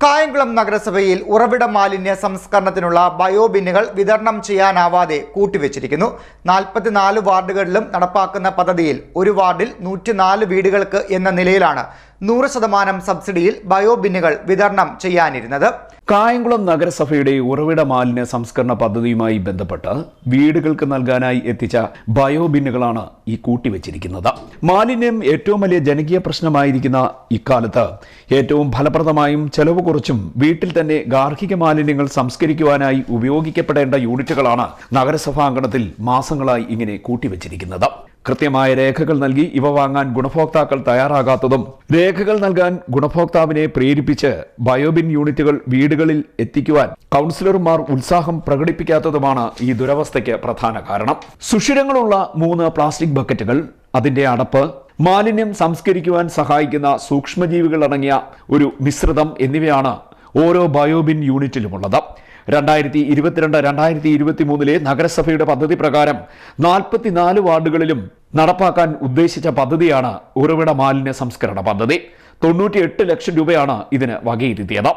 കായംകുളം നഗരസഭയിൽ ഉറവിട മാലിന്യ സംസ്കരണത്തിനുള്ള ബയോബിന്നുകൾ വിതരണം ചെയ്യാനാവാതെ കൂട്ടിവെച്ചിരിക്കുന്നു. നാൽപ്പത്തിനാല് വാർഡുകളിലും നടപ്പാക്കുന്ന പദ്ധതിയിൽ ഒരു വാർഡിൽ നൂറ്റിനാല് വീടുകൾക്ക് എന്ന നിലയിലാണ് നൂറ് ശതമാനം സബ്സിഡിയിൽ ബയോബിന്നുകൾ വിതരണം ചെയ്യാനിരുന്നത്. കായംകുളം നഗരസഭയുടെ ഉറവിട മാലിന്യ സംസ്കരണ പദ്ധതിയുമായി ബന്ധപ്പെട്ട് വീടുകൾക്ക് നൽകാനായി എത്തിച്ച ബയോബിന്നുകളാണ് ഈ കൂട്ടിവെച്ചിരിക്കുന്നത്. മാലിന്യം ഏറ്റവും വലിയ ജനകീയ പ്രശ്നമായിരിക്കുന്ന ഇക്കാലത്ത് ഏറ്റവും ഫലപ്രദമായും ചെലവ് കുറച്ചും വീട്ടിൽ തന്നെ ഗാർഹിക മാലിന്യങ്ങൾ സംസ്കരിക്കുവാനായി ഉപയോഗിക്കപ്പെടേണ്ട യൂണിറ്റുകളാണ് നഗരസഭാ അങ്കണത്തിൽ മാസങ്ങളായി ഇങ്ങനെ കൂട്ടിവെച്ചിരിക്കുന്നത്. കൃത്യമായ രേഖകൾ നൽകി ഇവ വാങ്ങാൻ ഗുണഭോക്താക്കൾ തയ്യാറാകാത്തതും രേഖകൾ നൽകാൻ ഗുണഭോക്താവിനെ പ്രേരിപ്പിച്ച് ബയോബിൻ യൂണിറ്റുകൾ വീടുകളിൽ എത്തിക്കുവാൻ കൗൺസിലർമാർ ഉത്സാഹം പ്രകടിപ്പിക്കാത്തതുമാണ് ഈ ദുരവസ്ഥയ്ക്ക് പ്രധാന കാരണം. സുഷിരങ്ങളുള്ള മൂന്ന് പ്ലാസ്റ്റിക് ബക്കറ്റുകൾ അതിന്റെ അടപ്പ് മാലിന്യം സംസ്കരിക്കുവാൻ സഹായിക്കുന്ന സൂക്ഷ്മജീവികൾ അടങ്ങിയ ഒരു മിശ്രിതം എന്നിവയാണ് ഓരോ ബയോബിൻ യൂണിറ്റിലുമുള്ളത്. രണ്ടായിരത്തി ഇരുപത്തിരണ്ട് രണ്ടായിരത്തി ഇരുപത്തി മൂന്നിലെ നഗരസഭയുടെ പദ്ധതി പ്രകാരം നാൽപ്പത്തിനാല് വാർഡുകളിലും നടപ്പാക്കാൻ ഉദ്ദേശിച്ച പദ്ധതിയാണ് ഉറവിട മാലിന്യ സംസ്കരണ പദ്ധതി. തൊണ്ണൂറ്റിയെട്ട് ലക്ഷം രൂപയാണ് ഇതിന് വകയിരുത്തിയത്.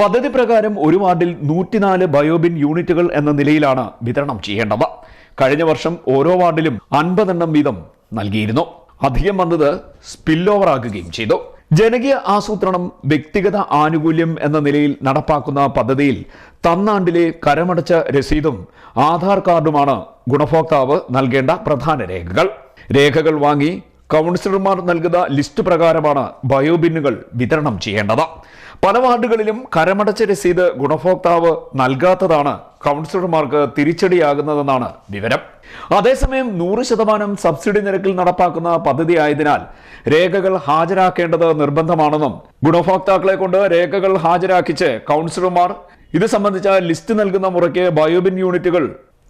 പദ്ധതി പ്രകാരം ഒരു വാർഡിൽ നൂറ്റിനാല് ബയോബിൻ യൂണിറ്റുകൾ എന്ന നിലയിലാണ് വിതരണം ചെയ്യേണ്ടത്. കഴിഞ്ഞ വർഷം ഓരോ വാർഡിലും അൻപതെണ്ണം വീതം നൽകിയിരുന്നു. അധികം വന്നത് സ്പിൽ ഓവർ ആകുകയും ചെയ്തു. ജനകീയ ആസൂത്രണം വ്യക്തിഗത ആനുകൂല്യം എന്ന നിലയിൽ നടപ്പാക്കുന്ന പദ്ധതിയിൽ തന്നാണ്ടിലെ കരമടച്ച രസീതും ആധാർ കാർഡുമാണ് ഗുണഭോക്താവ് നൽകേണ്ട പ്രധാന രേഖകൾ. രേഖകൾ വാങ്ങി കൗൺസിലർമാർ നൽകുന്ന ലിസ്റ്റ് പ്രകാരമാണ് ബയോബിന്നുകൾ വിതരണം ചെയ്യേണ്ടത്. പല വാർഡുകളിലും കരമടച്ച രസീത് ഗുണഭോക്താവ് നൽകാത്തതാണ് കൗൺസിലർമാർക്ക് തിരിച്ചടിയാകുന്നതെന്നാണ് വിവരം. അതേസമയം നൂറ് ശതമാനം സബ്സിഡി നിരക്കിൽ നടപ്പാക്കുന്ന പദ്ധതി ആയതിനാൽ രേഖകൾ ഹാജരാക്കേണ്ടത് നിർബന്ധമാണെന്നും ഗുണഭോക്താക്കളെ കൊണ്ട് രേഖകൾ ഹാജരാക്കിച്ച് കൗൺസിലർമാർ ഇത് സംബന്ധിച്ച ലിസ്റ്റ് നൽകുന്ന മുറയ്ക്ക് ബയോബിൻ യൂണിറ്റുകൾ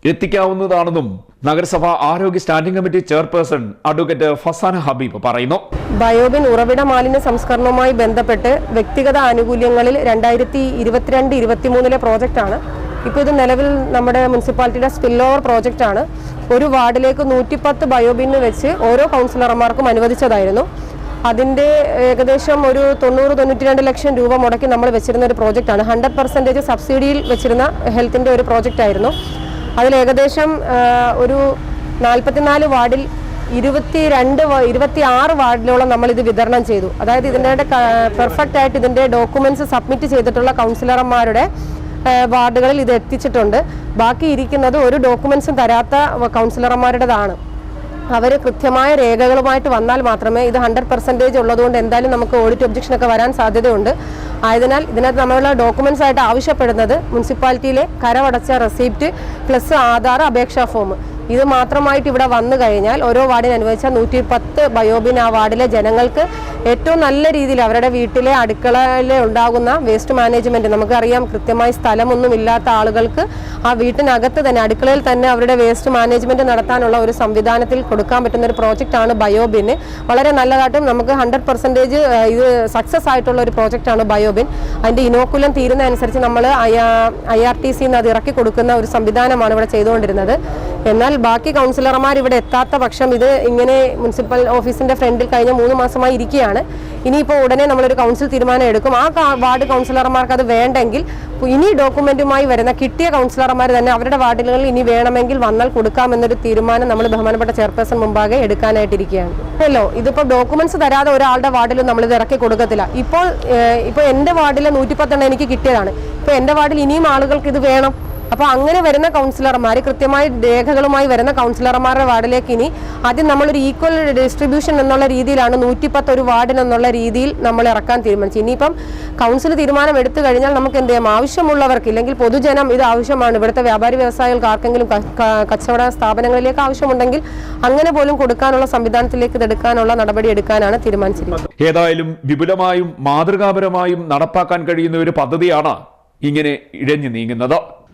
എത്തിക്കാവുന്നതാണെന്നും നഗരസഭ ആരോഗ്യ standing committee chairperson advocate Fasana Habeeb പറയുന്നു. ബയോബിൻ ഉറവിട മാലിന്യ സംസ്കരണവുമായി ബന്ധപ്പെട്ട് വ്യക്തിഗത ആനുകൂല്യങ്ങളിൽ രണ്ടായിരത്തി ഇരുപത്തിരണ്ട് ഇരുപത്തിമൂന്നിലെ പ്രോജക്റ്റാണ്. ഇപ്പോൾ ഇത് നിലവിൽ നമ്മുടെ മുനിസിപ്പാലിറ്റിയുടെ സ്പിൽ ഓവർ പ്രോജക്റ്റാണ്. ഒരു വാർഡിലേക്ക് നൂറ്റിപ്പത്ത് ബയോബിന്ന് വെച്ച് ഓരോ കൗൺസിലർമാർക്കും അനുവദിച്ചതായിരുന്നു. അതിന്റെ ഏകദേശം ഒരു തൊണ്ണൂറ് തൊണ്ണൂറ്റി രണ്ട് ലക്ഷം രൂപ മുടക്കി നമ്മൾ വെച്ചിരുന്ന ഒരു പ്രോജക്റ്റാണ്. ഹൺഡ്രഡ് പെർസെന്റേജ് സബ്സിഡിയിൽ വെച്ചിരുന്ന ഹെൽത്തിന്റെ ഒരു പ്രോജക്റ്റ് ആയിരുന്നു അതിൽ ഏകദേശം ഒരു നാൽപ്പത്തിനാല് വാർഡിൽ ഇരുപത്തി രണ്ട് ഇരുപത്തി ആറ് വാർഡിലോളം നമ്മൾ ഇത് വിതരണം ചെയ്തു. അതായത് ഇതിന്റെ പെർഫെക്റ്റ് ആയിട്ട് ഇതിന്റെ ഡോക്യുമെന്റ്സ് സബ്മിറ്റ് ചെയ്തിട്ടുള്ള കൗൺസിലർമാരുടെ വാർഡുകളിൽ ഇത് എത്തിച്ചിട്ടുണ്ട്. ബാക്കി ഇരിക്കുന്നത് ഒരു ഡോക്യുമെന്റ്സും തരാത്ത കൗൺസിലർമാരുടേതാണ് അവർ കൃത്യമായ രേഖകളുമായിട്ട് വന്നാൽ മാത്രമേ ഇത് ഹൺഡ്രഡ് പെർസെന്റേജ് ഉള്ളതുകൊണ്ട് എന്തായാലും നമുക്ക് ഓഡിറ്റ് ഒബ്ജക്ഷൻ ഒക്കെ വരാൻ സാധ്യതയുണ്ട്. ആയതിനാൽ ഇതിനകത്ത് നമ്മളുള്ള ഡോക്യുമെന്റ്സ് ആയിട്ട് ആവശ്യപ്പെടുന്നത് മുനിസിപ്പാലിറ്റിയിലെ കരമടച്ച റെസിപ്റ്റ് പ്ലസ് ആധാർ അപേക്ഷാ ഫോം ഇത് മാത്രമായിട്ട് ഇവിടെ വന്നു കഴിഞ്ഞാൽ ഓരോ വാർഡിന് അനുവദിച്ച നൂറ്റി പത്ത് ബയോബിൻ ആ വാർഡിലെ ജനങ്ങൾക്ക് ഏറ്റവും നല്ല രീതിയിൽ അവരുടെ വീട്ടിലെ അടുക്കളയിലെ ഉണ്ടാകുന്ന വേസ്റ്റ് മാനേജ്മെന്റ് നമുക്കറിയാം കൃത്യമായി സ്ഥലമൊന്നും ഇല്ലാത്ത ആളുകൾക്ക് ആ വീട്ടിനകത്ത് തന്നെ അടുക്കളയിൽ തന്നെ അവരുടെ വേസ്റ്റ് മാനേജ്മെന്റ് നടത്താനുള്ള ഒരു സംവിധാനത്തിൽ കൊടുക്കാൻ പറ്റുന്ന ഒരു പ്രോജക്റ്റ് ആണ് ബയോബിൻ വളരെ നല്ലതായിട്ടും നമുക്ക് ഹൺഡ്രഡ് പെർസെന്റേജ് ഇത് സക്സസ് ആയിട്ടുള്ള ഒരു പ്രോജക്റ്റ് ആണ് ബയോബിൻ അതിന്റെ ഇനോക്കുലം തീരുന്ന അനുസരിച്ച് നമ്മൾ ഐ ആർ ടി സിന്ന് അത് ഇറക്കി കൊടുക്കുന്ന ഒരു സംവിധാനമാണ് ഇവിടെ ചെയ്തുകൊണ്ടിരുന്നത്. എന്നാൽ ബാക്കി കൗൺസിലർമാർ ഇവിടെ എത്താത്ത പക്ഷം ഇത് ഇങ്ങനെ മുനിസിപ്പൽ ഓഫീസിന്റെ ഫ്രണ്ടിൽ കഴിഞ്ഞ മൂന്ന് മാസമായി ഇരിക്കുകയാണ്. ഇനിയിപ്പോൾ ഉടനെ നമ്മളൊരു കൗൺസിൽ തീരുമാനം എടുക്കും. ആ വാർഡ് കൗൺസിലർമാർക്ക് അത് വേണ്ടെങ്കിൽ ഇനി ഡോക്യുമെന്റുമായി വരുന്ന കിട്ടിയ കൗൺസിലർമാർ തന്നെ അവരുടെ വാർഡുകളിൽ ഇനി വേണമെങ്കിൽ വന്നാൽ കൊടുക്കാമെന്നൊരു തീരുമാനം നമ്മൾ ബഹുമാനപ്പെട്ട ചെയർപേഴ്സൺ മുമ്പാകെ എടുക്കാനായിട്ടിരിക്കുകയാണ്. അല്ലോ ഇതിപ്പോൾ ഡോക്യുമെന്റ്സ് തരാതെ ഒരാളുടെ വാർഡിലും ഇത് ഇറക്കി കൊടുക്കത്തില്ല. ഇപ്പോൾ ഇപ്പോൾ എന്റെ വാർഡിലെ നൂറ്റിപ്പത്തെണ്ണം എനിക്ക് കിട്ടിയതാണ്. ഇപ്പോൾ എന്റെ വാർഡിൽ ഇനിയും ആളുകൾക്ക് ഇത് വേണം. അപ്പോൾ അങ്ങനെ വരുന്ന കൗൺസിലർമാർ കൃത്യമായി രേഖകളുമായി വരുന്ന കൗൺസിലർമാരുടെ വാർഡിലേക്ക് ഇനി ആദ്യം നമ്മളൊരു ഈക്വൽ ഡിസ്ട്രിബ്യൂഷൻ എന്നുള്ള രീതിയിലാണ് നൂറ്റിപ്പത്ത് ഒരു വാർഡിന് എന്നുള്ള രീതിയിൽ നമ്മൾ ഇറക്കാൻ തീരുമാനിച്ചു ഇനിയിപ്പം കൗൺസിൽ തീരുമാനം എടുത്തു കഴിഞ്ഞാൽ നമുക്ക് എന്ത് ചെയ്യാം? ആവശ്യമുള്ളവർക്ക് ഇല്ലെങ്കിൽ പൊതുജനം ഇത് ആവശ്യമാണ്. ഇവിടുത്തെ വ്യാപാരി വ്യവസായികൾക്ക് ആർക്കെങ്കിലും കച്ചവട സ്ഥാപനങ്ങളിലേക്ക് ആവശ്യമുണ്ടെങ്കിൽ അങ്ങനെ പോലും കൊടുക്കാനുള്ള സംവിധാനത്തിലേക്ക് ഇതെടുക്കാനുള്ള നടപടി എടുക്കാനാണ് തീരുമാനിച്ചിരിക്കുന്നത്. ഏതായാലും വിപുലമായും മാതൃകാപരമായും നടപ്പാക്കാൻ കഴിയുന്ന ഒരു പദ്ധതിയാണ് ഇങ്ങനെ ഇഴഞ്ഞു നീങ്ങുന്നത്.